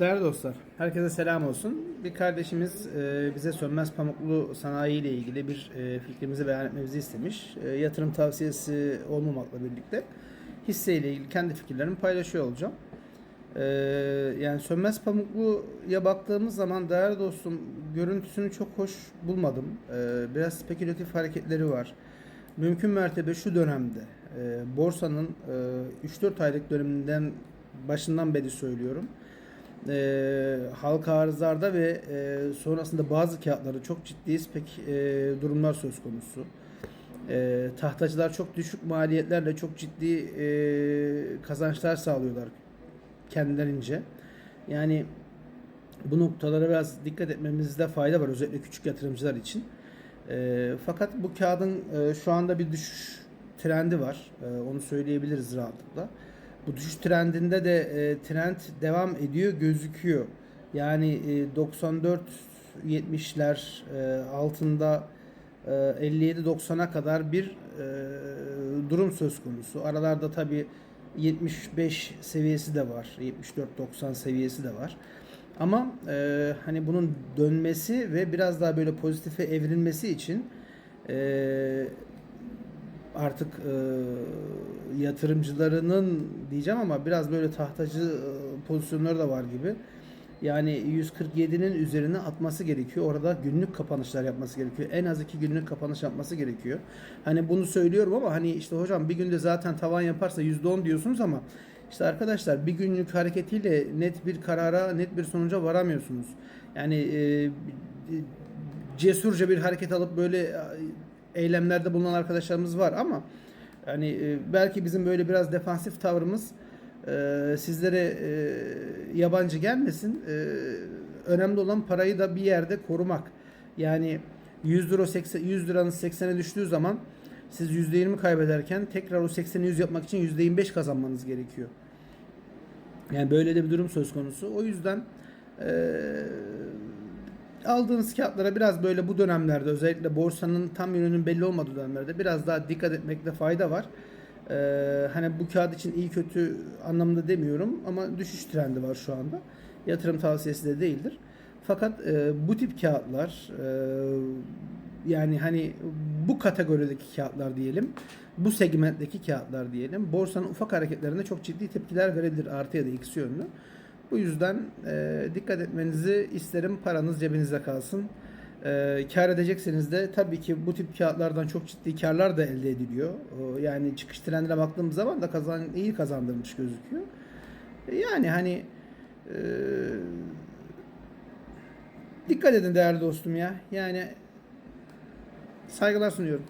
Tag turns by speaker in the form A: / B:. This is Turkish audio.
A: Değerli dostlar, herkese selam olsun. Bir kardeşimiz e, bize sönmez pamuklu sanayi ile ilgili bir e, fikrimizi beyan etmemizi istemiş. E, yatırım tavsiyesi olmamakla birlikte hisse ile ilgili kendi fikirlerimi paylaşıyor olacağım. Yani sönmez pamukluya baktığımız zaman değerli dostum görüntüsünü çok hoş bulmadım. Biraz spekülatif hareketleri var. Mümkün mertebe şu dönemde borsanın e, 3-4 aylık döneminden başından beri söylüyorum e, halka arzlarda ve e, sonrasında bazı kağıtları çok ciddi spek e, durumlar söz konusu. E, tahtacılar çok düşük maliyetlerle çok ciddi e, kazançlar sağlıyorlar kendilerince. Yani bu noktalara biraz dikkat etmemizde fayda var özellikle küçük yatırımcılar için. E, fakat bu kağıdın e, şu anda bir düşüş trendi var. E, onu söyleyebiliriz rahatlıkla. Bu düşüş trendinde de e, trend devam ediyor gözüküyor. Yani e, 94 70'ler e, altında e, 57-90'a kadar bir e, durum söz konusu. Aralarda tabi 75 seviyesi de var. 74-90 seviyesi de var. Ama e, hani bunun dönmesi ve biraz daha böyle pozitife evrilmesi için e, artık e, yatırımcılarının diyeceğim ama biraz böyle tahtacı e, pozisyonları da var gibi. Yani 147'nin üzerine atması gerekiyor. Orada günlük kapanışlar yapması gerekiyor. En az iki günlük kapanış yapması gerekiyor. Hani bunu söylüyorum ama hani işte hocam bir günde zaten tavan yaparsa %10 diyorsunuz ama işte arkadaşlar bir günlük hareketiyle net bir karara, net bir sonuca varamıyorsunuz. Yani e, cesurca bir hareket alıp böyle eylemlerde bulunan arkadaşlarımız var ama hani belki bizim böyle biraz defansif tavrımız e, sizlere e, yabancı gelmesin. Önemli olan parayı da bir yerde korumak. Yani 100 lira 80 100 liranın 80'e düştüğü zaman siz %20 kaybederken tekrar o 80'i 100 yapmak için %25 kazanmanız gerekiyor. Yani böyle de bir durum söz konusu. O yüzden aldığınız kağıtlara biraz böyle bu dönemlerde özellikle borsanın tam yönünün belli olmadığı dönemlerde biraz daha dikkat etmekte fayda var. Ee, hani bu kağıt için iyi kötü anlamında demiyorum ama düşüş trendi var şu anda. Yatırım tavsiyesi de değildir. Fakat e, bu tip kağıtlar e, yani hani bu kategorideki kağıtlar diyelim, bu segmentteki kağıtlar diyelim, borsanın ufak hareketlerinde çok ciddi tepkiler verebilir artı ya da eksi yönlü. Bu yüzden e, dikkat etmenizi isterim. Paranız cebinizde kalsın. E, kar edecekseniz de tabii ki bu tip kağıtlardan çok ciddi karlar da elde ediliyor. O, yani çıkış trendine baktığımız zaman da kazan iyi kazandırmış gözüküyor. E, yani hani e, dikkat edin değerli dostum ya. Yani saygılar sunuyorum.